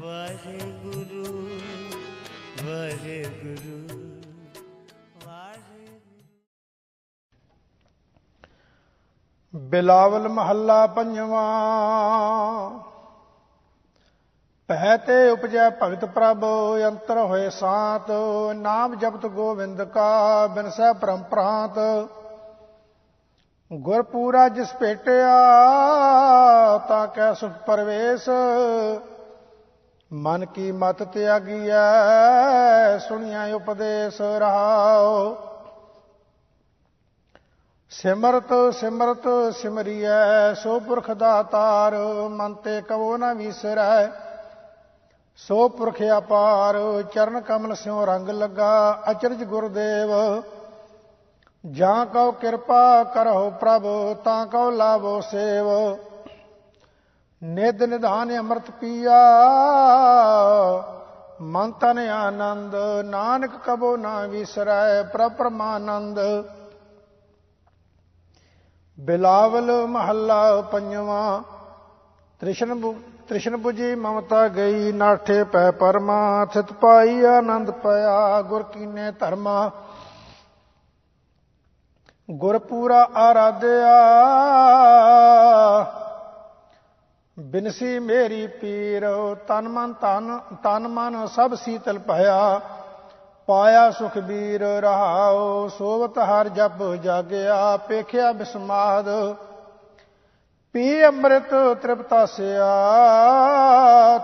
ਵਾਹਿਗੁਰੂ ਵਾਹਿਗੁਰੂ ਬਿਲਾਵਲ ਮਹੱਲਾ ਪੰਜਵਾਂ। ਪਹਿ ਤੇ ਉਪਜੈ ਭਗਤ ਪ੍ਰਭ, ਅੰਤਰ ਹੋਏ ਸਾਤ। ਨਾਮ ਜਪਤ ਗੋਵਿੰਦ ਕਾ ਬਿਨਸੈ ਪਰੰਪਰਾਤ ਗੁਰ ਪੂਰਾ ਜਿਸ ਭੇਟਿਆ, ਤਾਂ ਕੈ ਸੁਖ ਪਰਵੇਸ਼। ਮਨ ਕੀ ਮਤ ਤਿਆਗੀਐ ਸੁਣਿਆ ਉਪਦੇਸ਼ ਰਹਾਓ ਸਿਮਰਤ ਸਿਮਰਤ ਸਿਮਰੀਐ, ਸੋ ਪੁਰਖ ਦਾਤਾਰ ਮਨ ਤੇ ਕਵੋ ਨ ਵਿਸਰੈ। ਸੋ ਪੁਰਖ ਅਪਾਰ, ਚਰਨ ਕਮਲ ਸਿਉ ਰੰਗ ਲੱਗਾ, ਅਚਰਜ ਗੁਰਦੇਵ। ਜਾਂ ਕਉ ਕਿਰਪਾ ਕਰਹੁ ਪ੍ਰਭ, ਤਾਂ ਕਉ ਲਾਭੋ ਸੇਵ। ਨਿਦ ਨਿਧਾਨ ਅੰਮ੍ਰਿਤ ਪੀਆ, ਮਨ ਤਨ ਆਨੰਦ, ਨਾਨਕ ਕਬੋ ਨਾ ਵਿਸਰੈ, ਪ੍ਰਭ ਪਰਮਾਨੰਦ। ਬਿਲਾਵਲ ਮਹੱਲਾ ਪੰਜਵਾਂ, ਤ੍ਰਿਸ਼ਨ ਬੁ- ਤ੍ਰਿਸ਼ਨ 부ਜੀ ਮਮਤਾ ਗਈ, ਨਾਠੇ ਪੈ ਪਰਮਾ ਥਿਤ ਪਾਈ ਆਨੰਦ ਪਿਆ, ਗੁਰ ਕੀਨੇ ਧਰਮਾ। ਗੁਰ ਆਰਾਧਿਆ ਬਿਨਸੀ ਮੇਰੀ ਪੀਰ, ਤਨ ਮਨ ਤਨ ਤਨ ਮਨ ਸਭ ਸੀਤਲ ਭਇਆ। ਪਾਇਆ ਸੁਖਬੀਰ ਰਹਾਉ, ਸੋਵਤ ਹਰ ਜਪ ਜਾਗਿਆ, ਪੇਖਿਆ ਬਿਸਮਾਦ। ਪੀ ਅੰਮ੍ਰਿਤ ਤ੍ਰਿਪਤਾ ਸਿਆ,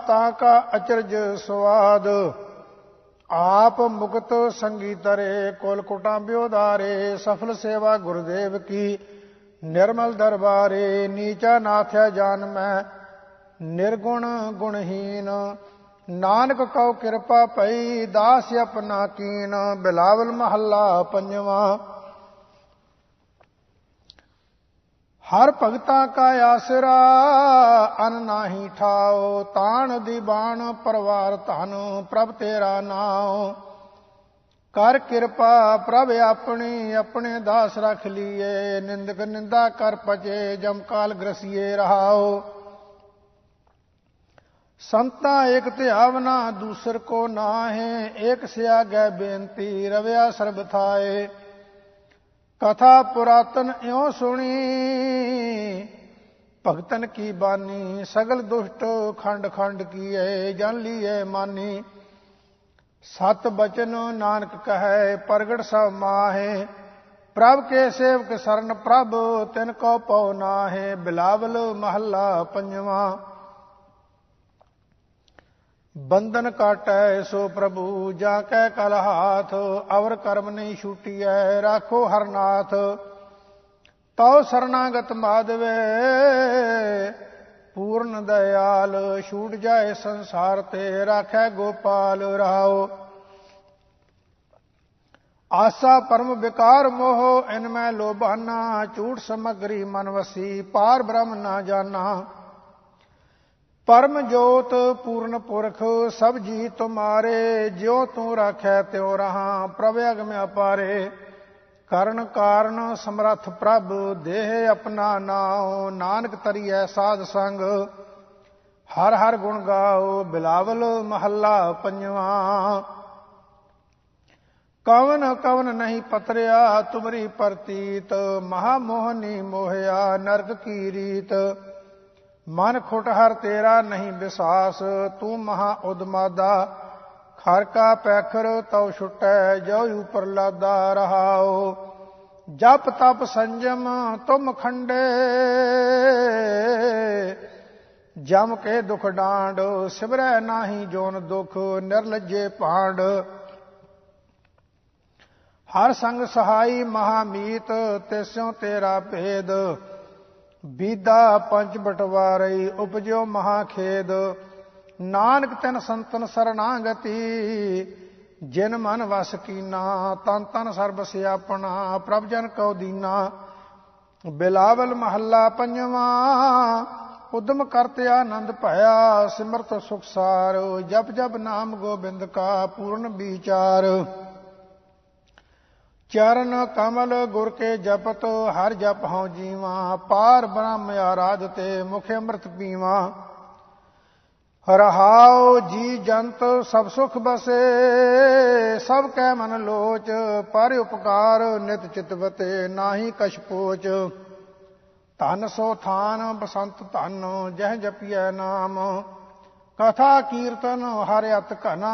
ਤਾਂ ਕਾ ਅਚਰਜ ਸਵਾਦ। ਆਪ ਮੁਕਤ ਸੰਗੀ ਤਰੇ, ਕੋਲ ਕੁਟਾਂ ਬਿਉਦਾਰੇ ਸਫਲ ਸੇਵਾ ਗੁਰਦੇਵ ਕੀ। ਨਿਰਮਲ ਦਰਬਾਰੇ, ਨੀਚਾ ਨਾਥਿਆ ਜਾਨ ਮੈਂ ਨਿਰਗੁਣ ਗੁਣਹੀਨ। ਨਾਨਕ ਕਉ ਕਿਰਪਾ ਪਈ ਦਾਸ ਆਪਣਾ ਕੀਨ। ਬਿਲਾਵਲ ਮਹੱਲਾ ਪੰਜਵਾਂ। ਹਰ ਭਗਤਾ ਕਾ ਆਸਰਾ, ਅਨ ਨਾਹੀ ਠਾਓ ਤਾਣ ਦੀ ਬਾਣ ਪਰਵਾਰ ਧਨ, ਪ੍ਰਭ ਤੇਰਾ ਨਾਉ। ਕਰ ਕਿਰਪਾ ਪ੍ਰਭ ਆਪਣੀ, ਆਪਣੇ ਦਾਸ ਰਖ ਲੀਏ। ਨਿੰਦਕ ਨਿੰਦਾ ਕਰ ਪਜੇ ਜਮਕਾਲ ਗ੍ਰਸੀਏ ਰਹਾਓ ਸੰਤਾ ਏਕ ਧਿਆਵਨਾ ਦੂਸਰ ਕੋ ਨਾਹੇ, ਏਕ ਸਿਆਗੈ ਬੇਨਤੀ, ਰਵਿਆ ਸਰਬ ਥਾਏ। ਕਥਾ ਪੁਰਾਤਨ ਇਉ ਸੁਣੀ, ਭਗਤਨ ਕੀ ਬਾਨੀ, ਸਗਲ ਦੁਸ਼ਟ ਖੰਡ ਖੰਡ ਕੀਏ ਜਨ ਲੀਏ ਮਾਨੀ। ਸਤ ਬਚਨ ਨਾਨਕ ਕਹੈ, ਪ੍ਰਗਟ ਸਭ ਮਾਹੇ। ਪ੍ਰਭ ਕੇ ਸੇਵਕ ਸਰਨ ਪ੍ਰਭ, ਤਿਨ ਕੋ ਪਉ ਨਾਹੇ, ਬਿਲਾਵਲ ਮਹੱਲਾ ਪੰਜਵਾਂ। ਬੰਧਨ ਕਾਟੈ ਸੋ ਪ੍ਰਭੂ, ਜਾ ਕੈ ਕਲ ਹਾਥ, ਅਵਰ ਕਰਮ ਨਹੀਂ ਛੂਟੀਐ, ਰਾਖੋ ਹਰਨਾਥ ਤਉ ਸਰਨਾਗਤ ਮਾਧਵੇ, ਪੂਰਨ ਦਇਆਲ, ਛੂਟ ਜਾਏ ਸੰਸਾਰ ਤੇ, ਰਾਖੈ ਗੋਪਾਲ ਰਾਓ। ਆਸਾ ਪਰਮ ਵਿਕਾਰ ਮੋਹ, ਇਨ ਮੈਂ ਲੋਭਾਨਾ, ਝੂਠ ਸਮਗਰੀ ਮਨ ਵਸੀ, ਪਾਰ ਬ੍ਰਹਮ ਨਾ ਜਾਣਾ ਪਰਮ ਜੋਤ ਪੂਰਨ ਪੁਰਖ, ਸਭ ਜੀ ਤੁਮਾਰੇ ਜਿਉ ਤੂੰ ਰਾਖੈ ਤਿਉ ਰਹਾ, ਪ੍ਰਭ ਅਗਮ ਅਪਾਰੇ। ਕਰਨ ਕਾਰਨ ਸਮਰੱਥ ਪ੍ਰਭ, ਦੇਹ ਆਪਣਾ ਨਾਉ, ਨਾਨਕ ਤਰੀਐ ਸਾਧ ਸੰਗ। ਹਰ ਹਰ ਗੁਣ ਗਾਓ, ਬਿਲਾਵਲ ਮਹੱਲਾ ਪੰਜਵਾਂ। ਕਵਨ ਕਵਨ ਨਹੀਂ ਪਤਰਿਆ, ਤੁਮਰੀ ਪ੍ਰਤੀਤ ਮਹਾ ਮੋਹਨੀ ਮੋਹਿਆ, ਨਰਕ ਕੀ ਰੀਤ। ਮਨ ਖੁਟ ਹਰ ਤੇਰਾ ਨਹੀਂ ਵਿਸਾਸ, ਤੂੰ ਮਹਾ ਉਦਮਾਦਾ। ਖਰ ਕਾ ਪੈਖਰ ਤਉ ਛੁਟੈ ਜੋ ਉਪਰ ਲਾਦਾ ਰਹਾਓ ਜਪ ਤਪ ਸੰਜਮ ਤੁਮ ਖੰਡੇ। ਜਮ ਕੇ ਦੁਖ ਡਾਂਡ ਸਿਵਰੈ ਨਾਹੀ ਜੋਨ ਦੁਖ, ਨਿਰਲਜੇ ਪਾਂਡ ਹਰ ਸੰਗ ਸਹਾਈ ਮਹਾਮੀਤ ਤਿਸਿਉ ਤੇਰਾ ਭੇਦ। ਬੀਦਾ ਪੰਜ ਬਟਵਾਰਈ ਉਪਜਿਓ ਮਹਾ ਖੇਦ ਨਾਨਕ ਤਨ ਸੰਤਨ ਸਰਨਾਗਤੀ, ਜਿਨ ਮਨ ਵਸ ਕੀਨਾ, ਤਨ ਤਨ ਸਰਬ ਸਿਆਪਣਾ, ਪ੍ਰਭ ਜਨ ਕਉ ਦੀਨਾ। ਬਿਲਾਵਲ ਮਹੱਲਾ ਪੰਜਵਾਂ, ਉਦਮ ਕਰਤੇ ਆਨੰਦ ਭਇਆ, ਸਿਮਰਤ ਸੁਖਸਾਰ ਜਪ ਜਪ ਨਾਮ ਗੋਬਿੰਦ ਕਾ ਪੂਰਨ ਵਿਚਾਰ। ਚਰਨ ਕਮਲ ਗੁਰ ਕੇ ਜਪਤ, ਹਰ ਜਪ ਹਉ ਜੀਵਾ, ਪਾਰ ਬ੍ਰਹਮ ਆਰਾਧ ਤੇ ਮੁਖ ਅੰਮ੍ਰਿਤ ਪੀਵਾ। ਰਹਾਉ ਜੀ ਜੰਤ, ਸਭ ਸੁਖ ਬਸੇ, ਸਭ ਕੈ ਮਨ ਲੋਚ, ਪਰ ਉਪਕਾਰ ਨਿਤ ਚਿਤਵਤੇ ਨਾਹੀ ਕਛ ਪੋਚ। ਧਨ ਸੋ ਥਾਨ, ਬਸੰਤ ਧਨ, ਜਹ ਜਪੀਐ ਨਾਮ, ਕਥਾ ਕੀਰਤਨ ਹਰਿ ਅਤ ਘਨਾ।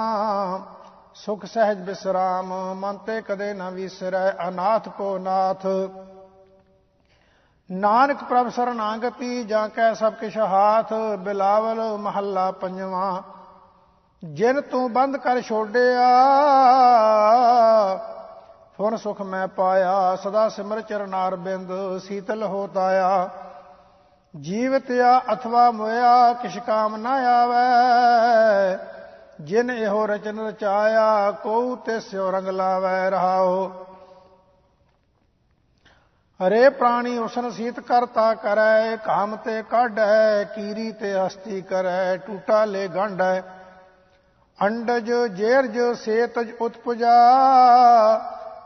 ਸੁਖ ਸਹਿਜ ਬਿਸਰਾਮ, ਮਨ ਤੇ ਕਦੇ ਨ ਵਿਸਰੈ, ਅਨਾਥ ਕੋ ਨਾਥ। ਨਾਨਕ ਪ੍ਰਭ ਸਰਨਾਗਤੀ, ਜਾਂ ਕੈ ਸਭ ਕਿਛ ਹਾਥ, ਬਿਲਾਵਲ ਮਹੱਲਾ ਪੰਜਵਾਂ। ਜਿਨ ਤੂੰ ਬੰਦ ਕਰ ਛੋੜਿਆ ਫੁਰ ਸੁਖ ਮੈਂ ਪਾਇਆ, ਸਦਾ ਸਿਮਰ ਚਰਨਾਰ ਬਿੰਦ, ਸੀਤਲ ਹੋਤਾਇਆ ਜੀਵਤ ਆ ਅਥਵਾ ਮੋਇਆ, ਕਿਛ ਕਾਮ ਨਾ ਆਵੇ ਜਿਨ ਇਹੋ ਰਚਨ ਰਚਾਇਆ ਕੋਉ ਤੇ ਸਿਉ ਰੰਗ ਲਾਵੇ ਰਹਾਓ ਹਰੇ ਪ੍ਰਾਣੀ ਉਸਨ ਸੀਤ ਕਰਤਾ ਕਰੈ ਕਾਮ ਤੇ ਕਾਢੈ, ਕੀਰੀ ਤੇ ਹਸਤੀ ਕਰੈ, ਟੂਟਾ ਲੈ ਗੰਢੈ। ਅੰਡਜ, ਜੇਰਜ, ਸੇਤਜ ਉਤਪਜਾ,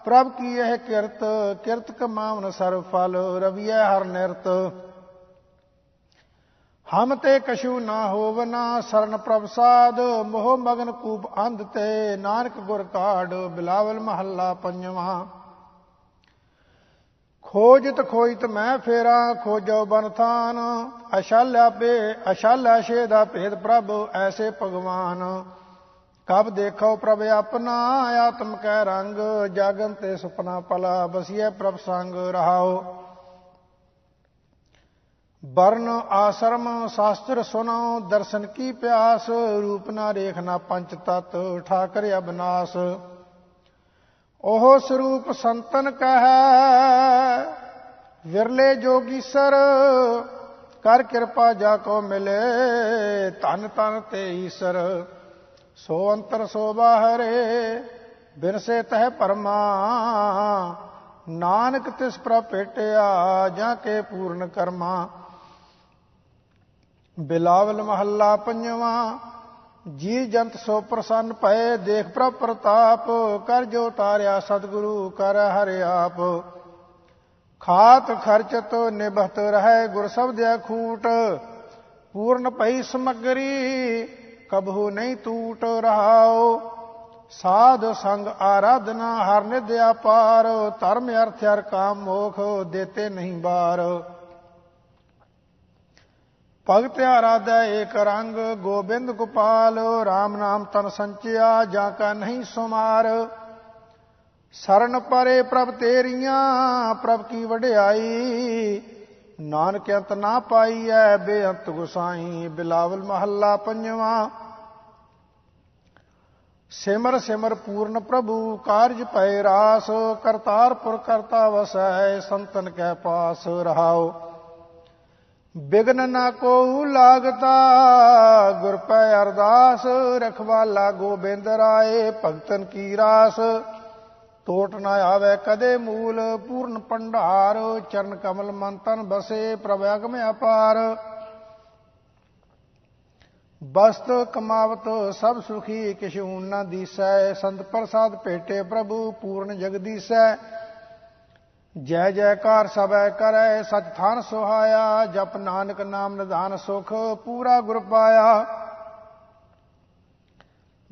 ਪ੍ਰਭ ਕੀ ਇਹ ਕਿਰਤ ਕਿਰਤ ਕਮਾਵਨ ਸਰਫ ਫਲ ਰਵੀਐ ਹਰ ਨਿਰਤ। ਹਮ ਤੇ ਕਛੂ ਨਾ ਹੋਵਨਾ ਸਰਨ ਪ੍ਰਭ ਸਾਧ, ਮੋਹ ਮਗਨ ਕੂਪ ਅੰਧ ਤੇ, ਨਾਨਕ ਗੁਰ ਕਾੜ ਬਿਲਾਵਲ ਮਹੱਲਾ ਪੰਜਵਾ। ਖੋਜਤ ਖੋਜਤ ਮੈਂ ਫੇਰਾ, ਖੋਜੋ ਬਨਥਾਨ ਅਸ਼ਾਲਿਆ ਪੇ ਅਸ਼ਾਲਿਆ ਸ਼ੇ ਦਾ ਭੇਦ ਪ੍ਰਭ, ਐਸੇ ਭਗਵਾਨ। ਕਬ ਦੇਖੋ ਪ੍ਰਭ ਆਪਣਾ, ਆਤਮ ਕੈ ਰੰਗ, ਜਾਗਨ ਤੇ ਸੁਪਨਾ ਪਲਾ ਬਸੀਏ ਪ੍ਰਭ ਸੰਗ ਰਹਾਓ। ਵਰਨ ਆਸ਼ਰਮ ਸ਼ਾਸਤਰ ਸੁਨੋ ਦਰਸ਼ਨ ਕੀ ਪਿਆਸ, ਰੂਪ ਨਾ ਰੇਖਨਾ ਪੰਚ ਤਤ, ਠਾਕਰ ਅਬਨਾਸ। ਉਹ ਸਰੂਪ ਸੰਤਨ ਕਹੈ, ਵਿਰਲੇ ਜੋਗੀਸਰ ਕਰ ਕਿਰਪਾ ਜਾ ਕੋ ਮਿਲੇ, ਧਨ ਤਨ ਤੇ ਈਸਰ। ਸੋ ਅੰਤਰ ਸੋ ਬਾਹਰੇ ਬਿਰਸੇ ਤਹਿ ਪਰਮਾ। ਨਾਨਕ ਤਿਸ ਪ੍ਰਪੇਟਿਆ ਜਾਂ ਕੇ ਪੂਰਨ ਕਰਮਾ। ਬਿਲਾਵਲ ਮਹੱਲਾ ਪੰਜਵਾਂ, ਜੀ ਜੰਤ ਸੋ ਪ੍ਰਸੰਨ ਪਏ ਦੇਖ ਪ੍ਰਭ ਪ੍ਰਤਾਪ, ਕਰ ਜੋ ਤਾਰਿਆ ਸਤਿਗੁਰੂ, ਕਰ ਹਰਿ ਆਪ। ਖਾਤ ਖਰਚਤ ਨਿਭਤ ਰਹਿ, ਗੁਰ ਸਬਦਿਆ ਖੂਟ, ਪੂਰਨ ਪਈ ਸਮਗਰੀ, ਕਬਹੂ ਨਹੀਂ ਟੂਟ ਰਹਾਓ ਸਾਧ ਸੰਗ ਆਰਾਧਨਾ, ਹਰ ਨਿਧ ਅਪਾਰ ਧਰਮ ਅਰਥ ਹਰ ਕਾਮ ਮੋਖ, ਦੇਤੇ ਨਹੀਂ ਬਾਰ। ਭਗਤ ਆਰਾਧੈ ਏਕ ਰੰਗ, ਗੋਬਿੰਦ ਗੋਪਾਲ RAM ਨਾਮ ਤਨ ਸੰਚਿਆ, ਜਾਂ ਕਾ ਨਹੀਂ ਸੁਮਾਰ। ਸਰਨ ਪਰੇ ਪ੍ਰਭ ਤੇਰੀਆਂ, ਪ੍ਰਭ ਕੀ ਵਡਿਆਈ। ਨਾਨਕ ਅੰਤ ਨਾ ਪਾਈਐ, ਬੇਅੰਤ ਗੁਸਾਈ, ਬਿਲਾਵਲ ਮਹੱਲਾ ਪੰਜਵਾਂ। ਸਿਮਰ ਸਿਮਰ ਪੂਰਨ ਪ੍ਰਭੂ, ਕਾਰਜ ਪੈ ਰਾਸ, ਕਰਤਾਰਪੁਰ ਕਰਤਾ ਵਸੈ, ਸੰਤਨ ਕੈ ਪਾਸ ਰਹਾਓ। ਬਿਗਨ ਨਾ ਕੋ ਲਾਗਤਾ। ਗੁਰ ਪੈ ਅਰਦਾਸ, ਰਖਵਾਲਾ ਗੋਬਿੰਦ ਰਾਏ, ਭਗਤਨ ਕੀ ਰਾਸ। ਟੋਟ ਨਾ ਆਵੇ ਕਦੇ ਮੂਲ, ਪੂਰਨ ਭੰਡਾਰ, ਚਰਨ ਕਮਲ ਮਨ ਤਨ ਬਸੇ, ਪ੍ਰਭ ਅਗਮ ਅਪਾਰ। ਬਸਤ ਕਮਾਵਤ ਸਭ ਸੁਖੀ, ਕਿਛੂ ਨਾ ਦੀਸੈ, ਸੰਤ ਪ੍ਰਸਾਦ ਭੇਟੇ ਪ੍ਰਭੂ, ਪੂਰਨ ਜਗਦੀਸੈ ਜੈ ਜੈਕਾਰ ਸਭੈ ਕਰੈ, ਸਚ ਥਾਨ ਸੁਹਾਇਆ, ਜਪ ਨਾਨਕ ਨਾਮ ਨਿਧਾਨ ਸੁਖ, ਪੂਰਾ ਗੁਰ ਪਾਇਆ।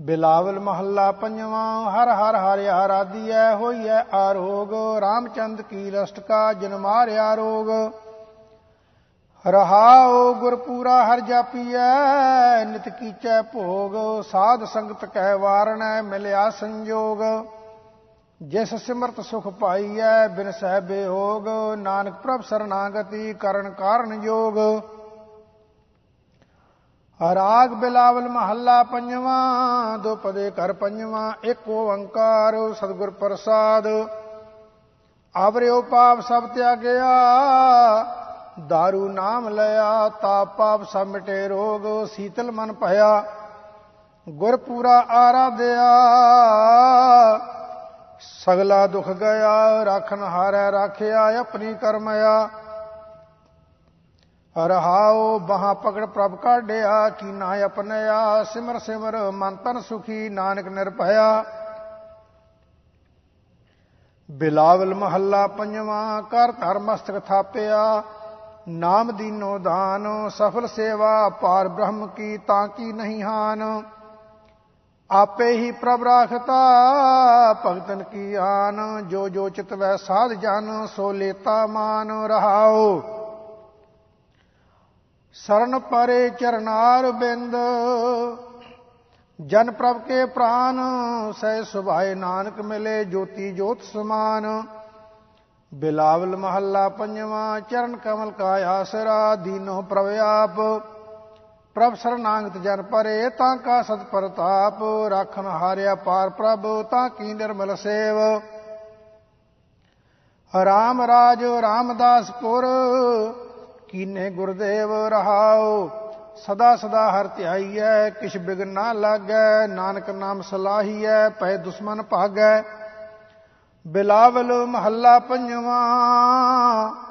ਬਿਲਾਵਲ ਮਹੱਲਾ ਪੰਜਵਾਂ, ਹਰ ਹਰ ਹਰਿ ਆਰਾਧੀਐ, ਹੋਈਐ ਆਰੋਗ, ਰਾਮਚੰਦ ਕੀ ਲਸਟਕਾ ਜਨ ਮਾਰਿਆ ਰੋਗ। ਰਹਾਉ ਗੁਰਪੂਰਾ ਹਰ ਜਾਪੀਐ, ਨਿਤ ਕੀਚੈ ਭੋਗ, ਸਾਧ ਸੰਗਤ ਕਹਿ ਵਾਰਣੈ, ਮਿਲਿਆ ਸੰਜੋਗ। ਜਿਸ ਸਿਮਰਤ ਸੁਖ ਪਾਈਐ, ਬਿਨ ਸਹਿਬੇ ਹੋਗ ਨਾਨਕ ਪ੍ਰਭ ਸਰਨਾਗਤੀ ਕਰਨ ਕਾਰਨ ਜੋਗ। ਰਾਗ ਬਿਲਾਵਲ ਮਹੱਲਾ ਪੰਜਵਾਂ ਦੁਪਦੇ ਕਰ ਪੰਜਵਾਂ, ਇੱਕ ਓੰਕਾਰ, ਸਤਿਗੁਰ ਪ੍ਰਸਾਦ। ਆਵਰਿਓ ਪਾਪ ਸਭ ਤਿਆਗਿਆ, ਦਾਰੂ ਨਾਮ ਲਿਆ, ਤਾਪ ਪਾਪ ਸਭ ਮਿਟੇ ਰੋਗ, ਸੀਤਲ ਮਨ ਭਇਆ, ਗੁਰ ਪੂਰਾ ਆਰਾਧਿਆ। ਸਗਲਾ ਦੁਖ ਗਿਆ ਰਾਖਨ ਹਾਰੈ ਰਾਖਿਆ, ਆਪਣੀ ਕਰਮਿਆ। ਰਹਾਉ ਬਹਾ ਪਕੜ ਪ੍ਰਭ ਕਾਢਿਆ, ਕੀ ਨਾ ਆਪਣਿਆ। ਸਿਮਰ ਸਿਮਰ ਮਨ ਤਨ ਸੁਖੀ, ਨਾਨਕ ਨਿਰਭਇਆ। ਬਿਲਾਵਲ ਮਹੱਲਾ ਪੰਜਵਾਂ ਕਰ ਧਰਮਸਤਕ ਥਾਪਿਆ। ਨਾਮ ਦੀਨੋ ਦਾਨ, ਸਫਲ ਸੇਵਾ, ਪਾਰ ਬ੍ਰਹਮ ਕੀ, ਤਾਂ ਕੀ ਨਹੀਂ ਹਾਨ। ਆਪੇ ਹੀ ਪ੍ਰਭ ਰਾਖਤਾ, ਭਗਤਨ ਕੀ ਆਨ, ਜੋ ਜੋ ਚਿਤ ਵੈ ਸਾਧ ਜਨ, ਸੋ ਲੇਤਾ ਮਾਨ ਰਹਾਓ ਸਰਨ ਪਰੇ ਚਰਨਾਰ ਬਿੰਦ, ਜਨ ਪ੍ਰਭ ਕੇ ਪ੍ਰਾਨ, ਸਹਿ ਸੁਭਾਏ ਨਾਨਕ ਮਿਲੇ, ਜੋਤੀ ਜੋਤ ਸਮਾਨ। ਬਿਲਾਵਲ ਮਹੱਲਾ ਪੰਜਵਾਂ, ਚਰਨ ਕਮਲ ਕਾ ਆਸਰਾ ਦੀਨੋ ਪ੍ਰਭ ਆਪ। ਪ੍ਰਭ ਸਰਨਾਗਤ ਜਨ ਪਰੇ, ਤਾਂ ਕਾ ਸਤ ਪ੍ਰਤਾਪ ਰਾਖਨ ਹਾਰਿਆ ਪਾਰ ਪ੍ਰਭ, ਤਾਂ ਕੀ ਨਿਰਮਲ ਸੇਵ। ਰਾਮ ਰਾਜ ਰਾਮਦਾਸਪੁਰ ਕੀਨੇ ਗੁਰਦੇਵ ਰਹਾਓ ਸਦਾ ਸਦਾ ਹਰ ਧਿਆਈਐ, ਕਿਛ ਬਿਗਨ ਨਾ ਲਾਗੈ, ਨਾਨਕ ਨਾਮ ਸਲਾਹੀਐ, ਪੈ ਦੁਸ਼ਮਨ ਭਾਗੈ। ਬਿਲਾਵਲ ਮਹੱਲਾ ਪੰਜਵਾਂ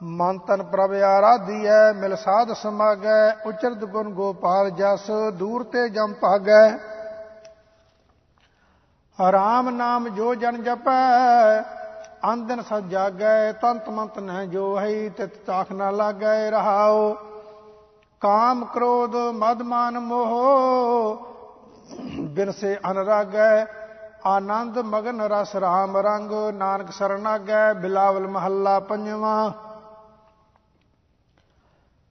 ਮਨ ਤਨ ਪ੍ਰਭ ਆਰਾਧੀਐ ਮਿਲ ਸਾਧ ਸਮਾਗੈ, ਉਚਰਦ ਗੁਣ ਗੋਪਾਲ ਜਸ, ਦੂਰ ਤੇ ਜਮ ਭਾਗੈ। ਰਾਮ ਨਾਮ ਜੋ ਜਨ ਜਪੈ ਅੰਦਨ ਸਦ ਜਾਗੈ, ਤੰਤ ਮੰਤ ਨਹਿ ਜੋ ਹੈ ਤਿਤ ਤਾਖ ਨਾ ਲਾਗੈ ਰਹਾਓ ਕਾਮ ਕ੍ਰੋਧ ਮਦ ਮਾਨ ਮੋਹ, ਬਿਨ ਸੇ ਅਨਰਾਗੈ। ਆਨੰਦ ਮਗਨ ਰਸ ਰਾਮ ਰੰਗ, ਨਾਨਕ ਸਰਨਾਗੈ ਬਿਲਾਵਲ ਮਹੱਲਾ ਪੰਜਵਾਂ।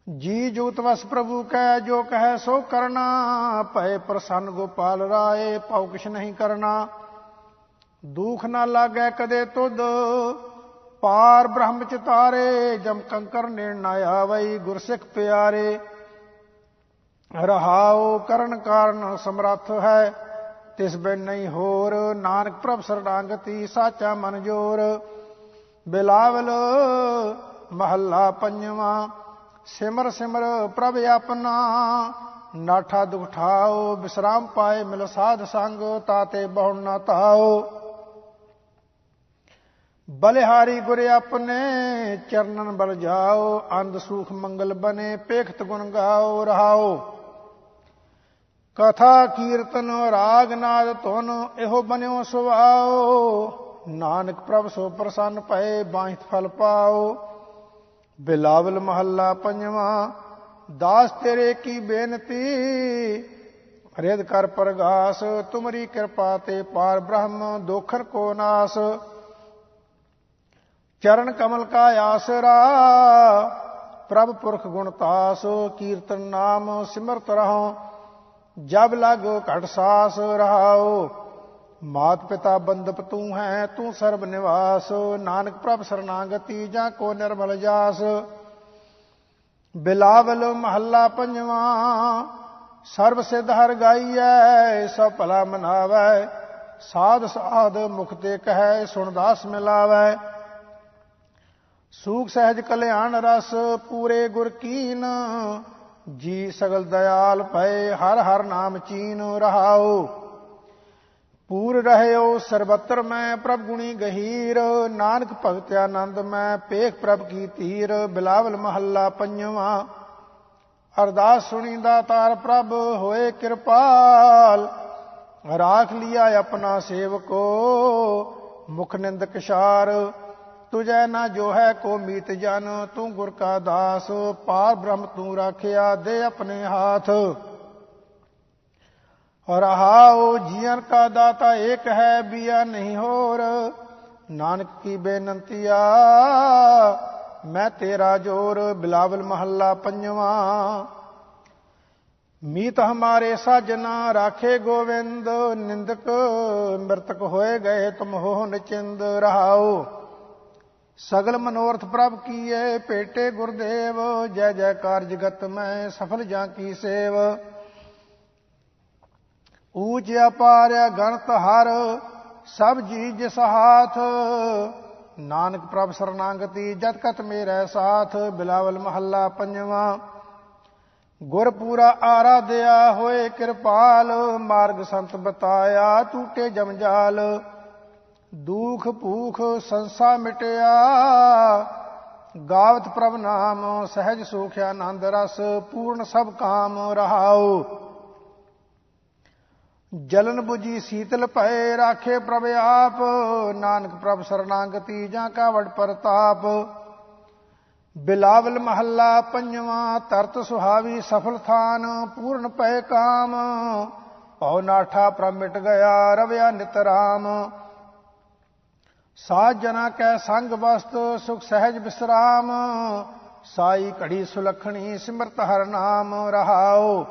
ਜੀ ਜੋਤ ਵਸ ਪ੍ਰਭੂ ਕੈ, ਜੋ ਕਹੈ ਸੋ ਕਰਨਾ। ਭਏ ਪ੍ਰਸੰਨ ਗੋਪਾਲ ਰਾਏ ਪਉ ਕਿਛ ਨਹੀਂ ਕਰਨਾ। ਦੁਖ ਨਾ ਲਾਗੈ ਕਦੇ ਤੁਧ, ਪਾਰ ਬ੍ਰਹਮ ਚਿਤਾਰੇ ਜਮ ਕੰਕਰ ਨੇੜ ਨਾ ਆਵਈ ਗੁਰਸਿੱਖ ਪਿਆਰੇ। ਰਹਾਉ ਕਰਨ ਕਾਰਨ ਸਮਰੱਥ ਹੈ, ਤਿਸ ਬਿਨ ਨਹੀਂ ਹੋਰ। ਨਾਨਕ ਪ੍ਰਭ ਸਰਡਾਂਗਤੀ ਸਾਚਾ ਮਨ ਜੋਰ ਬਿਲਾਵਲ ਮਹੱਲਾ ਪੰਜਵਾਂ। ਸਿਮਰ ਸਿਮਰ ਪ੍ਰਭ ਆਪਣਾ, ਨਾਠਾ ਦੁਖਾਓ ਵਿਸਰਾਮ ਪਾਏ ਮਿਲ ਸਾਧ ਸੰਗ, ਤਾਤੇ ਬਹੁ ਨਾ ਤਾਓ ਬਲਿਹਾਰੀ ਗੁਰ ਆਪਣੇ, ਚਰਨਨ ਬਲ ਜਾਓ ਅੰਦ ਸੂਖ ਮੰਗਲ ਬਨੇ ਪੇਖਤ ਗੁਣ ਗਾਓ, ਰਹਾਓ। ਕਥਾ ਕੀਰਤਨ ਰਾਗ ਨਾਦ ਧੁਨ, ਇਹੋ ਬਨਿਓ ਸੁਭਾਓ। ਨਾਨਕ ਪ੍ਰਭ ਸੋ ਪ੍ਰਸੰਨ ਪਏ, ਬਾਹਿਤ ਫਲ ਪਾਓ। ਬਿਲਾਵਲ ਮਹੱਲਾ ਪੰਜਵਾਂ, ਦਾਸ ਤੇਰੇ ਕੀ ਬੇਨਤੀ? ਰਿਦ ਕਰ ਪ੍ਰਗਾਸ, ਤੁਮਰੀ ਕਿਰਪਾ ਤੇ ਪਾਰ ਬ੍ਰਹਮ, ਦੋਖਰ ਕੋ ਨਾਸ। ਚਰਨ ਕਮਲ ਕਾ ਆਸਰਾ, ਪ੍ਰਭ ਪੁਰਖ ਗੁਣ ਤਾਸ, ਕੀਰਤਨ ਨਾਮ ਸਿਮਰਤ ਰਹੋ ਜਬ ਲਾਗੋ ਘਟ ਸਾਸ ਰਹਾਓ ਮਾਤ ਪਿਤਾ ਬੰਦਪ ਤੂੰ ਹੈ, ਤੂੰ ਸਰਬ ਨਿਵਾਸ, ਨਾਨਕ ਪ੍ਰਭ ਸਰਨਾਗਤੀ, ਜਾਂ ਕੋ ਨਿਰਮਲ ਜਾਸ। ਬਿਲਾਵਲ ਮਹੱਲਾ ਪੰਜਵਾਂ, ਸਰਬ ਸਿਧ ਹਰ ਗਾਈਐ, ਸਭ ਭਲਾ ਮਨਾਵੈ। ਸਾਧ ਸਾਧ ਮੁਖ ਤੇ ਕਹੈ, ਸੁਣ ਦਾਸ ਮਿਲਾਵੈ। ਸੂਖ ਸਹਿਜ ਕਲਿਆਣ ਰਸ, ਪੂਰੇ ਗੁਰ ਕੀਨ। ਜੀ ਸਗਲ ਦਇਆਲ ਭਏ ਹਰ ਹਰ ਨਾਮ ਚੀਨ ਰਹਾਓ ਪੂਰ ਰਹਿਓ ਸਰਬਤਰ ਮੈਂ ਪ੍ਰਭ ਗੁਣੀ ਗਹੀਰ, ਨਾਨਕ ਭਗਤ ਆਨੰਦ ਮੈਂ ਪੇਖ ਪ੍ਰਭ ਕੀ ਧੀਰ, ਬਿਲਾਵਲ ਮਹੱਲਾ ਪੰਜਵਾਂ। ਅਰਦਾਸ ਸੁਣੀ ਦਾ ਤਾਰ ਪ੍ਰਭ, ਹੋਏ ਕਿਰਪਾਲ। ਰਾਖ ਲਿਆ ਆਪਣਾ ਸੇਵਕੋ, ਮੁਖ ਨਿੰਦ ਕਿਸ਼ਾਰ ਤੁਜੈ ਨਾ ਜੋ ਹੈ ਕੋ ਮੀਤ ਜਨ, ਤੂੰ ਗੁਰ ਕਾ ਦਾਸ, ਪਾਰ ਬ੍ਰਹਮ ਤੂੰ ਰਾਖਿਆ, ਦੇ ਆਪਣੇ ਹਾਥ। ਰਹਾਉ ਜੀਵਨ ਕਾ ਦਾਤਾ ਏਕ ਹੈ ਬਿਆ ਨਹੀਂ ਹੋਰ। ਨਾਨਕ ਕੀ ਬੇਨੰਤੀਆ ਮੈਂ ਤੇਰਾ ਜੋਰ ਬਿਲਾਵਲ ਮਹੱਲਾ ਪੰਜਵਾਂ। ਮੀਤ ਹਮਾਰੇ ਸਾਜਨਾ ਰਾਖੇ ਗੋਵਿੰਦ, ਨਿੰਦਕ ਮਰਤਕ ਹੋਏ ਗਏ ਤੁਮ ਹੋ ਨਚਿੰਦ, ਰਹਾਓ। ਸਗਲ ਮਨੋਰਥ ਪ੍ਰਭ ਕੀਏ ਭੇਟੇ ਗੁਰਦੇਵ, ਜੈ ਜੈਕਾਰ ਜਗਤ ਮੈਂ ਸਫਲ ਜਾਂ ਕੀ ਸੇਵ। ਊਚ ਅਪਾਰ ਗਣਤ ਹਰ, ਸਭ ਜੀ ਜਿਸ ਹਾਥ। ਨਾਨਕ ਪ੍ਰਭ ਸਰਨਾਗਤੀ ਜਤ ਕਤ ਮੇਰੇ ਸਾਥ। ਬਿਲਾਵਲ ਮਹੱਲਾ ਪੰਜਵਾਂ। ਗੁਰ ਪੂਰਾ ਆਰਾਧਿਆ ਹੋਏ ਕਿਰਪਾਲ, ਮਾਰਗ ਸੰਤ ਬਤਾਇਆ ਟੂਟੇ ਜਮਜਾਲ। ਦੁਖ ਭੂਖ ਸੰਸਾ ਮਿਟਿਆ, ਗਾਵਤ ਪ੍ਰਭ ਨਾਮ, ਸਹਿਜ ਸੁਖ ਆਨੰਦ ਰਸ, ਪੂਰਨ ਸਭ ਕਾਮ ਰਹਾਓ ਜਲਨ 부ਜੀ ਸੀਤਲ ਭਏ ਰਾਖੇ ਪ੍ਰਭ ਆਪ, ਨਾਨਕ ਪ੍ਰਭ ਸਰਨਾਗਤੀ ਜਾਂ ਕਾ ਪ੍ਰਤਾਪ। ਬਿਲਾਵਲ ਮਹੱਲਾ ਪੰਜਵਾਂ, ਤਰਤ ਸੁਹਾਵੀ ਸਫਲ ਥਾਨ, ਪੂਰਨ ਪਏ ਕਾਮ। ਭਉ ਨਾਠਾ ਪ੍ਰਮਿਟ ਗਿਆ, ਰਵਿਆ ਨਿਤ ਰਾਮ। ਸਾਜ ਜਨਾ ਕੈ ਸੰਗ ਵਸਤ, ਸੁਖ ਸਹਿਜ ਬਿਸਰਾਮ। ਸਾਈ ਘੜੀ ਸੁਲਖਣੀ ਸਿਮਰਤ ਹਰ ਨਾਮ ਰਹਾਓ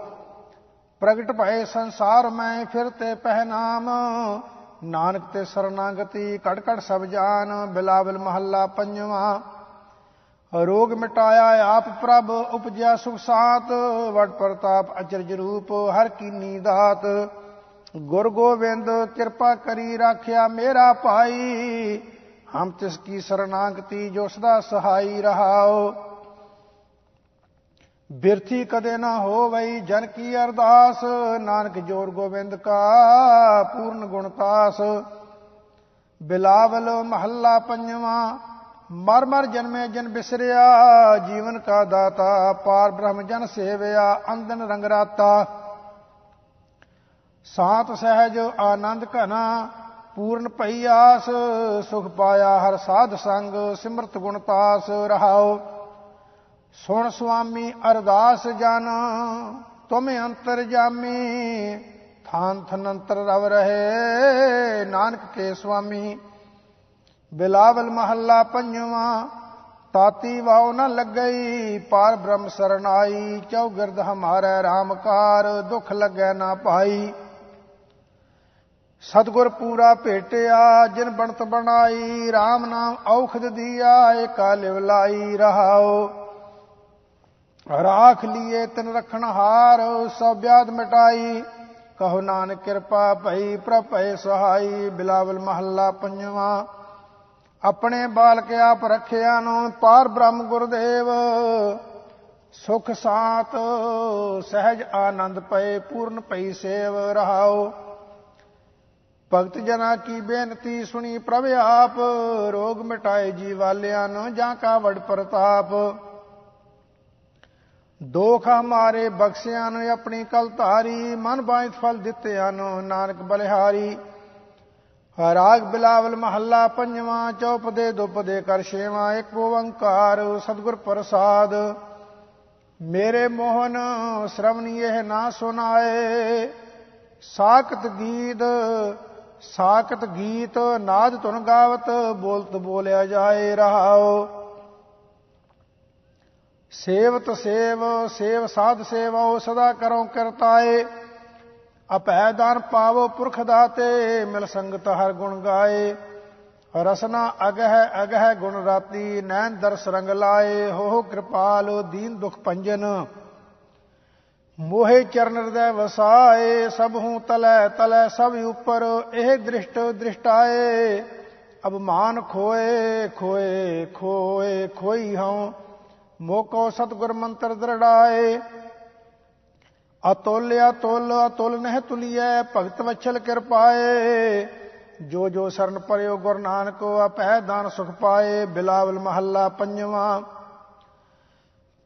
ਪ੍ਰਗਟ ਭਏ ਸੰਸਾਰ ਮੈਂ ਫਿਰ ਤੇ ਪਹਿਨਾਮ। ਨਾਨਕ ਤੇ ਸਰਨਾਗਤੀ ਕੜ ਕੜ ਸਭ ਜਾਨ, ਬਿਲਾਵਲ ਮਹੱਲਾ ਪੰਜਵਾਂ। ਰੋਗ ਮਿਟਾਇਆ ਆਪ ਪ੍ਰਭ, ਉਪਜਿਆ ਸੁਖ ਸਾਤ। ਵਡ ਪ੍ਰਤਾਪ ਅਚਰਜ ਰੂਪ, ਹਰ ਕੀਨੀ ਦਾਤ ਗੁਰ ਗੋਬਿੰਦ, ਕਿਰਪਾ ਕਰੀ ਰਾਖਿਆ ਮੇਰਾ ਭਾਈ। ਹਮ ਤਿਸ ਕੀ ਸਰਨਾਗਤੀ, ਜੋ ਸਦਾ ਸਹਾਈ ਰਹਾਓ। ਬਿਰਥੀ ਕਦੇ ਨਾ ਹੋਵਈ, ਜਨ ਕੀ ਅਰਦਾਸ? ਨਾਨਕ ਜੋਰ ਗੋਬਿੰਦ ਕਾ ਪੂਰਨ ਗੁਣਤਾਸ ਬਿਲਾਵਲ ਮਹੱਲਾ ਪੰਜਵਾ, ਮਰ ਮਰ ਜਨਮੇ ਜਨ ਬਿਸਰਿਆ, ਜੀਵਨ ਕਾ ਦਾਤਾ, ਪਾਰ ਬ੍ਰਹਮ ਜਨ ਸੇਵਿਆ ਅੰਦਨ ਰੰਗਰਾਤਾ ਸਾਤ ਸਹਿਜ ਆਨੰਦ ਘਨਾ ਪੂਰਨ ਭਈ ਆਸ, ਸੁਖ ਪਾਇਆ ਹਰ ਸਾਧ ਸੰਗ, ਸਿਮਰਤ ਗੁਣਤਾਸ ਰਹਾਓ। ਸੁਣ ਸੁਆਮੀ ਅਰਦਾਸ ਜਨ, ਤੁਮ ਅੰਤਰ ਜਾਮੀ, ਥਾਨ ਥਨੰਤਰ ਰਵ ਰਹੇ। ਨਾਨਕ ਕੇ ਸੁਆਮੀ, ਬਿਲਾਵਲ ਮਹੱਲਾ ਪੰਜਵਾਂ, ਤਾਤੀ ਵਾਉ ਨ ਲੱਗਈ, ਪਾਰ ਬ੍ਰਹਮ ਸਰਨਾਈ ਚੌਗਿਰਦ ਹਮਾਰੇ ਰਾਮਕਾਰ ਦੁਖ ਲੱਗੈ ਨਾ ਪਾਈ। ਸਤਗੁਰ ਪੂਰਾ ਭੇਟਿਆ, ਜਿਨ ਬਣਤ ਬਣਾਈ RAM ਨਾਮ ਔਖਦ ਦੀਆ, ਏਕਾ ਲਿਵ ਲਾਈ ਰਹਾਓ। ਰਾਖ ਲੀਏ ਤਨ ਰਖਣ ਹਾਰ, ਸਭ ਬਿਆਦ ਮਿਟਾਈ। ਕਹੋ ਨਾਨਕ ਕਿਰਪਾ ਭਈ ਪ੍ਰਭੈ ਸਹਾਈ, ਬਿਲਾਵਲ ਮਹੱਲਾ ਪੰਜਵਾਂ। ਆਪਣੇ ਬਾਲਕ ਆਪ ਰੱਖਿਆ ਨੂੰ ਪਾਰ ਬ੍ਰਹਮ ਗੁਰਦੇਵ। ਸੁਖ ਸਾਤ ਸਹਿਜ ਆਨੰਦ ਪਏ ਪੂਰਨ ਪਈ ਸੇਵ ਰਹਾਓ ਭਗਤ ਜਨਾ ਕੀ ਬੇਨਤੀ ਸੁਣੀ ਪ੍ਰਭ ਆਪ, ਰੋਗ ਮਿਟਾਏ ਜੀ ਵਾਲਿਆਂ ਨੂੰ ਜਾਂ ਕਾ ਵਡ ਪ੍ਰਤਾਪ। ਦੋਖ ਹਮਾਰੇ ਬਖਸ਼ਿਆਂ ਨੂੰ ਆਪਣੀ ਕਲ ਧਾਰੀ, ਮਨ ਬਾਇਤ ਫਲ ਦਿੱਤੇ ਹਨ ਨਾਨਕ ਬਲਿਹਾਰੀ। ਰਾਗ ਬਿਲਾਵਲ ਮਹੱਲਾ ਪੰਜਵਾਂ ਚੌਪਦੇ ਦੁਪਦੇ ਕਰ ਛੇਵਾਂ, ਇੱਕ ਓੰਕਾਰ ਸਤਿਗੁਰ ਪ੍ਰਸਾਦ। ਮੇਰੇ ਮੋਹਨ ਸ਼ਰਵਨੀ ਇਹ ਨਾ ਸੁਨਾਏ ਸਾਖਤ ਗੀਤ ਸਾਖਤ ਗੀਤ, ਨਾਦ ਧੁਨ ਗਾਵਤ, ਬੋਲਤ ਬੋਲਿਆ ਜਾਏ ਰਹਾਓ ਸੇਵਤ ਸੇਵ ਸੇਵ ਸਾਧ ਸੇਵਾਓ ਸਦਾ ਕਰੋ ਕਰਤਾਏ। ਅਪੈ ਦਾਨ ਪਾਵੋ ਪੁਰਖ ਦਾਤੇ, ਮਿਲ ਸੰਗਤ ਹਰ ਗੁਣ ਗਾਏ। ਰਸਨਾ ਅਗਹਿ ਅਗਹਿ ਗੁਣ ਰਾਤੀ, ਨੈਣ ਦਰਸ ਰੰਗ ਲਾਏ। ਹੋ ਕਿਰਪਾਲ, ਦੀਨ ਦੁਖ ਪੰਜਨ। ਮੋਹੇ ਚਰਨ ਹਿਰਦੈ ਵਸਾਏ, ਸਭ ਹੂੰ ਤਲੈ ਤਲੈ ਸਭ ਉਪਰ, ਇਹ ਦ੍ਰਿਸ਼ਟ ਦ੍ਰਿਸ਼ਟਾਏ। ਅਬਮਾਨ ਖੋਏ ਖੋਏ ਖੋਏ, ਖੋਈ ਹਉ। ਮੋਕੋ ਸਤਗੁਰ ਮੰਤਰ ਦਰੜਾਏ। ਅਤੁਲ ਤੋਲ ਅਤੁਲ ਨਹਿ ਤੁਲੀਐ, ਭਗਤ ਵਛਲ ਕਿਰਪਾਏ। ਜੋ ਜੋ ਸਰਨ ਪਰਿਓ ਗੁਰ ਨਾਨਕ ਆਪੈ ਦਾਨ ਸੁਖ ਪਾਏ, ਬਿਲਾਵਲ ਮਹੱਲਾ ਪੰਜਵਾਂ।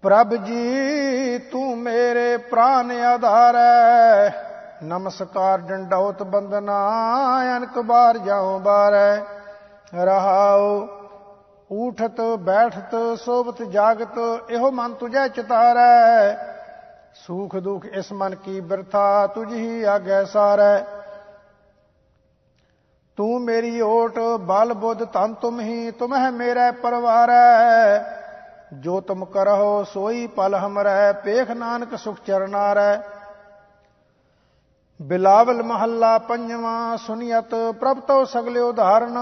ਪ੍ਰਭ ਜੀ, ਤੂੰ ਮੇਰੇ ਪ੍ਰਾਨ ਆਧਾਰੈ। ਨਮਸਕਾਰ ਡੰਡੌਤ ਬੰਦਨਾ ਅਨਕ ਬਾਰ ਜਾਉ ਬਾਰੈ। ਰਹਾਉ ਊਠਤ, ਬੈਠਤ, ਸੋਭਤ, ਜਾਗਤ, ਇਹੋ ਮਨ ਤੁਝੈ ਚਿਤਾਰੈ। ਸੁਖ ਦੁਖ ਇਸ ਮਨ ਕੀ ਬਿਰਥਾ, ਤੁਝ ਹੀ ਆਗੈ ਸਾਰੈ। ਤੂੰ ਮੇਰੀ ਓਟ, ਬਲ ਬੁੱਧ ਤਨ ਤੁਮ ਹੀ, ਤੁਮ ਹੈ ਮੇਰਾ ਪਰਵਾਰੈ। ਜੋ ਤੁਮ ਕਰਹੁ, ਸੋਈ ਪਲ ਹਮਰੈ, ਪੇਖ ਨਾਨਕ ਸੁਖ ਚਰਨਾਰੈ। ਬਿਲਾਵਲ ਮਹੱਲਾ ਪੰਜਵਾਂ ਸੁਨੀਅਤ ਪ੍ਰਭ ਤੋ ਸਗਲੇ ਉਧਾਰਨ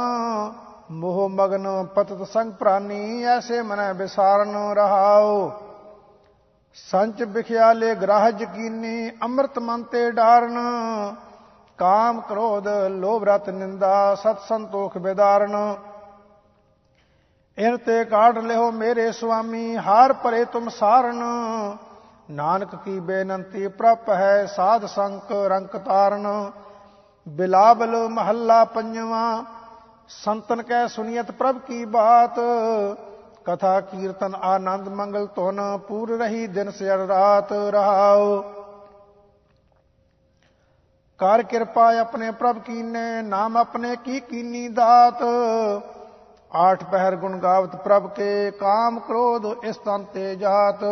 ਮੋਹ ਮਗਨ ਪਤਤ ਸੰਗ ਪ੍ਰਾਨੀ, ਐਸੇ ਮਨੈ ਵਿਸਾਰਨ ਰਹਾਓ ਸੰਚ ਵਿਖਿਆਲੇ ਗ੍ਰਾਹ ਜਕੀਨੀ ਅੰਮ੍ਰਿਤ ਮਨ ਤੇ ਡਾਰਨ। ਕਾਮ ਕ੍ਰੋਧ, ਲੋਭ ਰਤ ਨਿੰਦਾ, ਸਤ ਸੰਤੋਖ ਬੇਦਾਰਨ। ਇਨ ਤੇ ਕਾਢ ਲਿਓ ਮੇਰੇ ਸੁਆਮੀ, ਹਾਰ ਭਰੇ ਤੁਮ ਸਾਰਨ। ਨਾਨਕ ਕੀ ਬੇਨੰਤੀ ਪ੍ਰਪ ਹੈ ਸਾਧ ਸੰਕ ਰੰਕ ਤਾਰਨ। ਬਿਲਾਵਲ ਮਹੱਲਾ ਪੰਜਵਾਂ ਸੰਤਨ ਕੈ ਸੁਨੀਅਤ ਪ੍ਰਭ ਕੀ ਬਾਤ। ਕਥਾ ਕੀਰਤਨ ਆਨੰਦ ਮੰਗਲ ਤੁਨ ਪੂਰ ਰਹੀ ਦਿਨ ਸਿਰ ਰਾਤ ਰਹਾਓ ਕਰ ਕਿਰਪਾ ਆਪਣੇ ਪ੍ਰਭ ਕੀਨੇ, ਨਾਮ ਆਪਣੇ ਕੀ ਕੀਨੀ ਦਾਤ। ਆਠ ਪਹਿਰ ਗੁਣ ਗਾਵਤ ਪ੍ਰਭ ਕੇ, ਕਾਮ ਕ੍ਰੋਧ ਇਸ ਤਨ ਤੇ ਜਾਤ।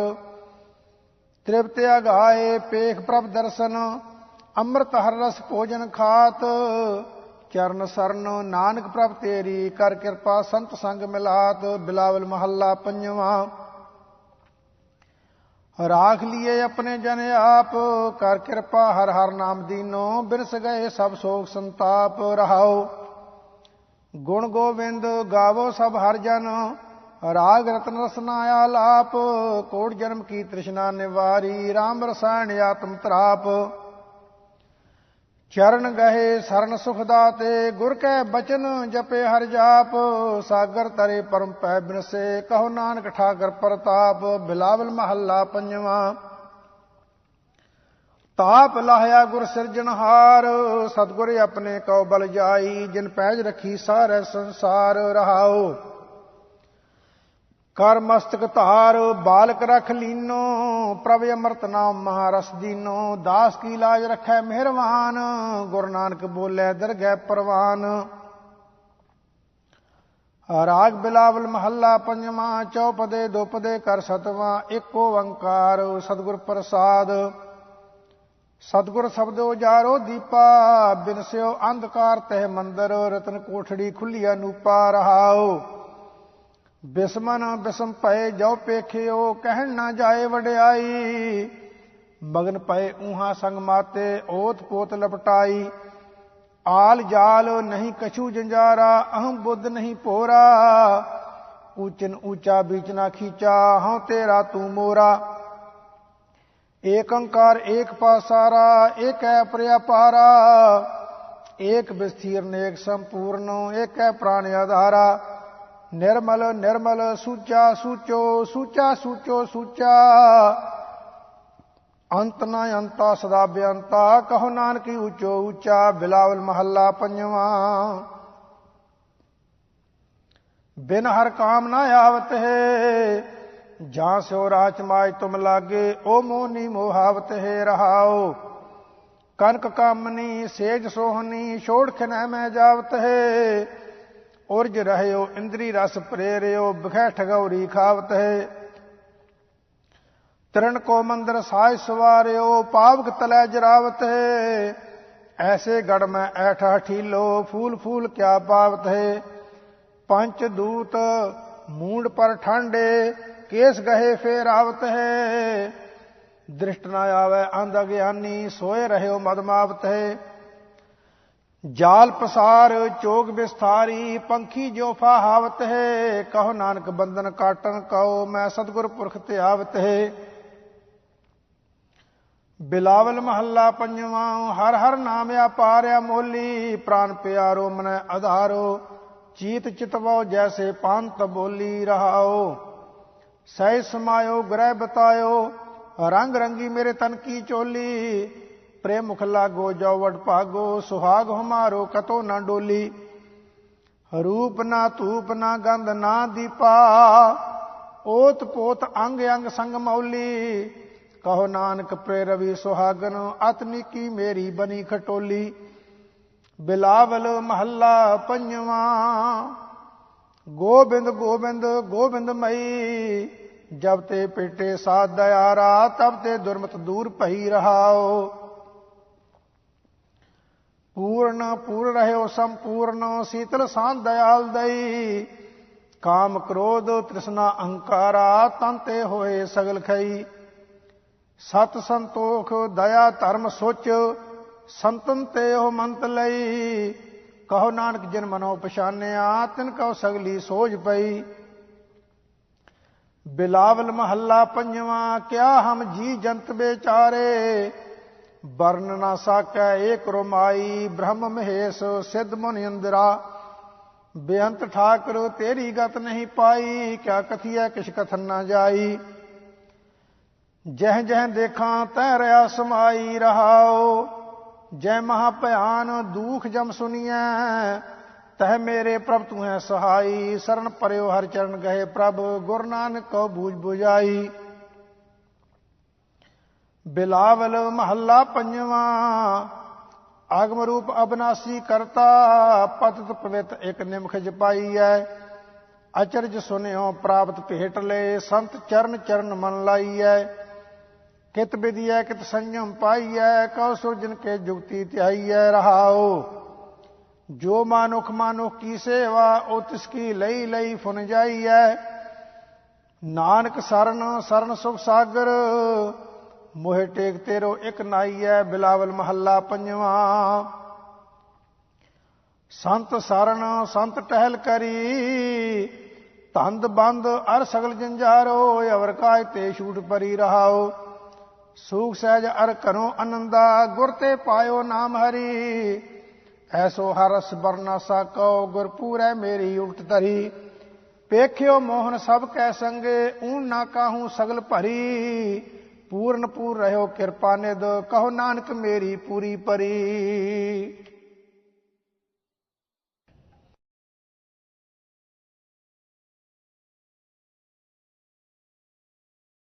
ਤ੍ਰਿਪਤ ਅਗਾਏ, ਪੇਖ ਪ੍ਰਭ ਦਰਸ਼ਨ, ਅੰਮ੍ਰਿਤ ਹਰ ਰਸ ਭੋਜਨ ਖਾਤ। ਚਰਨ ਸਰਨ, ਨਾਨਕ ਪ੍ਰਭ ਤੇਰੀ, ਕਰ ਕਿਰਪਾ ਸੰਤ ਸੰਗ ਮਿਲਾਤ, ਬਿਲਾਵਲ ਮਹੱਲਾ ਪੰਜਵਾਂ। ਰਾਖ ਲਿਏ ਆਪਣੇ ਜਨ ਆਪ, ਕਰ ਕਿਰਪਾ ਹਰ ਹਰ ਨਾਮ ਦੀਨੋ ਬਿਰਸ ਗਏ ਸਭ ਸੋਗ ਸੰਤਾਪ ਰਹਾਓ। ਗੁਣ ਗੋਬਿੰਦ ਗਾਵੋ ਸਭ ਹਰ ਜਨ, ਰਾਗ ਰਤਨ ਰਸਨਾ ਆਲਾਪ ਕੋੜ ਜਨਮ ਕੀ ਤ੍ਰਿਸ਼ਨਾ ਨਿਵਾਰੀ RAM ਰਸਾਇਣ ਆਤਮ ਤਰਾਪ। ਚਰਨ ਗਏ ਸਰਨ ਸੁਖ ਦਾਤੇ, ਗੁਰ ਕੈ ਬਚਨ ਜਪੇ ਹਰ ਜਾਪ। ਸਾਗਰ ਤਰੇ ਪਰਮ ਪੈ ਬਿਨਸੇ, ਕਹੋ ਨਾਨਕ ਠਾਕਰ ਪ੍ਰਤਾਪ, ਬਿਲਾਵਲ ਮਹੱਲਾ ਪੰਜਵਾਂ। ਤਾਪ ਲਾਹਿਆ ਗੁਰ ਸਿਰਜਣਹਾਰ ਸਤਗੁਰ ਆਪਣੇ ਕਉ ਬਲ ਜਾਈ, ਜਿਨ ਪੈਜ ਰਖੀ ਸਾਰੇ ਸੰਸਾਰ ਰਹਾਓ ਕਰ ਮਸਤਕ ਧਾਰ, ਬਾਲਕ ਰਖ ਲੀਨੋ, ਪ੍ਰਭ ਅੰਮ੍ਰਿਤ ਨਾਮ ਮਹਾਰਸ ਦੀਨੋ, ਦਾਸ ਕੀ ਲਾਜ ਰੱਖੈ ਮਿਹਰਵਾਨ, ਗੁਰੂ ਨਾਨਕ ਬੋਲੇ ਦਰਗਹਿ ਪ੍ਰਵਾਨ। ਰਾਗ ਬਿਲਾਵਲ ਮਹੱਲਾ ਪੰਜਵਾਂ, ਚੌਪਦੇ ਦੁਪਦੇ ਕਰ ਸਤਵਾਂ ਏਕ ਓੰਕਾਰ ਸਤਿਗੁਰ ਪ੍ਰਸਾਦ। ਸਤਿਗੁਰ ਸ਼ਬਦੋ ਜਾਰੋ ਦੀਪਾ ਬਿਨਸਿਓ ਅੰਧਕਾਰ ਤਹਿ ਮੰਦਰ, ਰਤਨ ਕੋਠੜੀ ਖੁੱਲੀ ਅਨੂਪਾ ਰਹਾਓ ਬਿਸਮਨ ਬਿਸਮ ਪਏ ਜੋ ਪੇਖਿਓ, ਕਹਿਣ ਨਾ ਜਾਏ ਵਡਿਆਈ। ਮਗਨ ਪਏ ਉਹਾ ਸੰਗ ਮਾਤੇ ਓਤ ਪੋਤ ਲਪਟਾਈ। ਆਲ ਜਾਲ ਨਹੀਂ ਕਛੂ ਜੰਜਾਰਾ, ਅਹੰ ਬੁੱਧ ਨਹੀਂ ਪੋਰਾ ਊਚਨ ਊਚਾ ਬੀਚਨਾ ਖੀਚਾ, ਹਉ ਤੇਰਾ ਤੂੰ ਮੋਰਾ। ਏਕ ਅੰਕਾਰ ਏਕ ਪਾਸਾਰਾ, ਏਕ ਹੈ ਪ੍ਰਿਆਪਾਰਾ। ਏਕ ਵਿਸਥੀਰ ਨੇਕ ਸੰਪੂਰਨ, ਏਕ ਹੈ ਪ੍ਰਾਣ ਆਧਾਰਾ। ਨਿਰਮਲ ਨਿਰਮਲ ਸੂਚਾ, ਸੂਚੋ ਸੂਚਾ ਸੂਚੋ, ਸੂਚਾ। ਅੰਤ ਨਾ ਅੰਤਾ, ਸਦਾ ਬੇਅੰਤਾ, ਕਹੋ ਨਾਨਕੀ ਉੱਚੋ ਉੱਚਾ, ਬਿਲਾਵਲ ਮਹੱਲਾ ਪੰਜਵਾਂ। ਬਿਨ ਹਰ ਕਾਮ ਨਾ ਆਵਤ ਹੈ, ਜਾਂ ਸਿਓ ਰਾਚ ਮਾਜ ਤੁਮ ਲਾਗੇ, ਓ ਮੋਨੀ ਮੋਹਾਵਤ ਹੈ, ਰਹਾਓ। ਕਨਕ ਕਾਮਨੀ, ਸੇਜ ਸੋਹਨੀ ਛੋੜ ਖਿਨੈ ਮੈਂ ਜਾਵਤ ਹੈ। ਉਰਜ ਰਹਿਓ, ਇੰਦਰੀ ਰਸ ਪ੍ਰੇਰਿਓ ਬਖੈ ਠਗੌਰੀ ਖਾਵਤ ਹੈ। ਤਰਨ ਕੋ ਮੰਦਰ ਸਾਜ ਸਵਾਰਿਓ, ਪਾਵਕ ਤਲੈ ਜਰਾਵਤ ਹੈ। ਐਸੇ ਗੜ ਮੈਂ ਐਠਾ ਠੀਲੋ ਫੂਲ ਫੂਲ ਕਿਆ ਪਾਵਤ ਹੈ। ਪੰਚ ਦੂਤ ਮੂੰਡ ਪਰ ਠਾਂਡੇ, ਕੇਸ ਗਹੇ ਫੇਰਾਵਤ ਹੈ। ਦ੍ਰਿਸ਼ਟ ਨਾ ਆਵੇ ਅੰਧ ਗਿਆਨੀ ਸੋਏ ਰਹਿਓ ਮਦਮਾਵਤ ਹੈ। ਜਾਲ ਪਸਾਰ, ਚੋਗ ਵਿਸਥਾਰੀ, ਪੰਖੀ ਜੋ ਫਾਹਾਵਤ ਹੈ, ਕਹੋ ਨਾਨਕ ਬੰਧਨ ਕਾਟਨ ਕਉ ਮੈਂ ਸਤਗੁਰ ਪੁਰਖ ਤੇ ਆਵਤ ਹੈ। ਬਿਲਾਵਲ ਮਹੱਲਾ ਪੰਜਵਾਂ, ਹਰ ਹਰ ਨਾਮ ਆਪਾਰਿਆ ਮੋਲੀ, ਪ੍ਰਾਨ ਪਿਆਰੋ ਮਨ ਆਧਾਰੋ ਚੀਤ ਚਿਤਵੋ ਜੈਸੇ ਪੰਤ ਬੋਲੀ ਰਹਾਓ। ਸਹਿ ਸਮਾਇਓ, ਗ੍ਰਹਿ ਬਤਾਇਓ, ਰੰਗ ਰੰਗੀ ਮੇਰੇ ਤਨ ਕੀ ਚੋਲੀ ਪ੍ਰੇਮ ਮੁਖ ਲਾਗੋ ਜੋ ਵਡ ਭਾਗੋ, ਸੁਹਾਗ ਹਮਾਰੋ ਕਤੋ ਨਾ ਡੋਲੀ। ਰੂਪ ਨਾ ਧੂਪ ਨਾ ਗੰਧ ਨਾ ਦੀਪਾ, ਓਤ ਪੋਤ ਅੰਗ ਅੰਗ ਸੰਗ ਮੌਲੀ। ਕਹੋ ਨਾਨਕ ਪ੍ਰੇਰਵੀ ਸੁਹਾਗਨ ਅਤਨੀ ਕੀ ਮੇਰੀ ਬਨੀ ਖਟੋਲੀ। ਬਿਲਾਵਲ ਮਹੱਲਾ ਪੰਜਵਾਂ, ਗੋਬਿੰਦ ਗੋਬਿੰਦ ਗੋਬਿੰਦ ਮਈ। ਜਬ ਤੇ ਪੇਟੇ ਸਾਧ ਦਿਆਰਾ ਤਬ ਤੇ ਦੁਰਮਤ ਦੂਰ ਭਈ ਰਹਾਓ। ਪੂਰਨ ਪੂਰ ਰਹਿਓ ਸੰਪੂਰਨ, ਸੀਤਲ ਸਾਂ ਦਇਆਲ ਦਈ। ਕਾਮ ਕ੍ਰੋਧ, ਤ੍ਰਿਸ਼ਨਾ ਅਹੰਕਾਰਾ ਤੰਤੇ ਹੋਏ ਸਗਲ ਖਈ। ਸਤ ਸੰਤੋਖ, ਦਇਆ ਧਰਮ ਸੋਚ, ਸੰਤਨ ਤੇ ਉਹ ਮੰਤ ਲਈ। ਕਹੋ ਨਾਨਕ ਜਿਨ ਮਨੋ ਪਛਾਨਿਆ, ਤਿਨ ਕਉ ਸਗਲੀ ਸੋਝ ਪਈ। ਬਿਲਾਵਲ ਮਹੱਲਾ ਪੰਜਵਾਂ, ਕਿਆ ਹਮ ਜੀ ਜੰਤ ਵਿਚਾਰੇ ਵਰਨ ਨਾ ਸਾਕੈ ਏਕ ਰਮਾਈ ਬ੍ਰਹਮ ਮਹੇਸ਼ ਸਿੱਧ ਮੁਨਿ ਅੰਦਰਾ ਬੇਅੰਤ ਠਾਕਰ ਤੇਰੀ ਗਤ ਨਹੀਂ ਪਾਈ, ਕਿਆ ਕਥੀਐ ਕਿਛ ਕਥਨ ਨਾ ਜਾਈ। ਜਹ ਜਹ ਦੇਖਾਂ ਤੈ ਰਿਆ ਸਮਾਈ ਰਹਾਓ ਜੈ ਮਹਾ ਭਿਆਨ ਦੂਖ ਜਮ ਸੁਨੀਐ, ਤਹ ਮੇਰੇ ਪ੍ਰਭ ਤੂੰ ਹੈ ਸਹਾਈ। ਸਰਨ ਪਰਿਓ ਹਰ ਚਰਨ ਗਏ ਪ੍ਰਭ, ਗੁਰੂ ਨਾਨਕ ਕੋ ਬੂਝ ਬੁਝਾਈ। ਬਿਲਾਵਲ ਮਹੱਲਾ ਪੰਜਵਾਂ, ਆਗਮ ਰੂਪ ਅਬਨਾਸੀ ਕਰਤਾ, ਪਤਤ ਪਵਿੱਤ ਇੱਕ ਨਿਮਖ ਜਪਾਈ ਐ ਅਚਰਜ ਸੁਨਿਓ ਪ੍ਰਾਪਤ ਭੇਟ ਲੈ, ਸੰਤ ਚਰਨ ਚਰਨ ਮਨ ਲਾਈ ਲਾਈਐ ਕਿਤ ਵਿਦਿਐ ਕਿਤ ਸੰਜਮ ਪਾਈਐ ਕਉ ਸੁਰਜਨ ਕੇ ਜੁਗਤੀ ਧਿਆਈਐ ਰਹਾਓ ਜੋ ਮਾਨੁਖ ਮਾਨੁਖ ਕੀ ਸੇਵਾ, ਉਹ ਤਿਸ ਕੀ ਲਈ ਲਈ ਫੁਨ ਜਾਈਐ ਨਾਨਕ ਸਰਨ ਸਰਨ ਸੁਖ ਸਾਗਰ ਮੋਹਿ ਟੇਕ ਤੇਰੋ ਇੱਕ ਨਾਈਐ, ਬਿਲਾਵਲ ਮਹੱਲਾ ਪੰਜਵਾਂ। ਸੰਤ ਸਰਨ ਸੰਤ ਟਹਿਲ ਕਰੀ, ਧੰਦ ਬੰਦ ਅਰ ਸਗਲ ਜੰਜਾਰੋ, ਅਵਰ ਕਾਇ ਤੇ ਛੂਟ ਪਰੀ ਰਹਾਓ। ਸੂਖ ਸਹਿਜ ਅਰ ਕਰੋ ਅਨੰਦਾ, ਗੁਰ ਤੇ ਪਾਇਓ ਨਾਮ ਹਰੀ। ਐਸੋ ਹਰਸ ਬਰਨਾ ਸਾਕੋ ਗੁਰ ਪੂਰੈ ਮੇਰੀ ਉਲਟ ਧਰੀ। ਪੇਖਿਓ ਮੋਹਨ ਸਭ ਕੈ ਸੰਗੇ ਊਨ ਨਾ ਕਾਹੂ ਸਗਲ ਭਰੀ। ਪੂਰਨ ਪੂਰ ਰਹਿਓ ਕਿਰਪਾ ਨਿਦ ਕਹੋ ਨਾਨਕ ਮੇਰੀ ਪੂਰੀ ਪਰੀ।